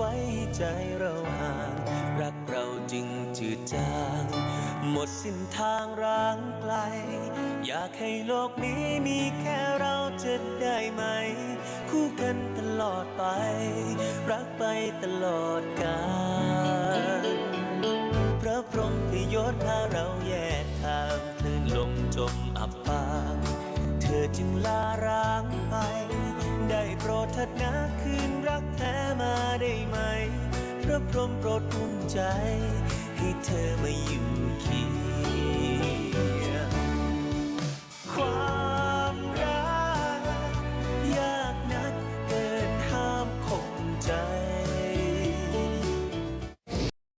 ว้ใจเราห่าง รักเราจึงจืดจาง หมดสิ้นทางร้างไกล อยากให้โลกนี้มีแค่เราจะได้ไหม คู่กันตลอดไป รักไปตลอดกาลพระพรหมพยศพาเราแยกทางคลื่นลมจมอับปางเธอจึงลาร้างไป ได้โปรดเถิดนะคืนรักแท้ ได้ไหม พระพรหมโปรดภูมิใจ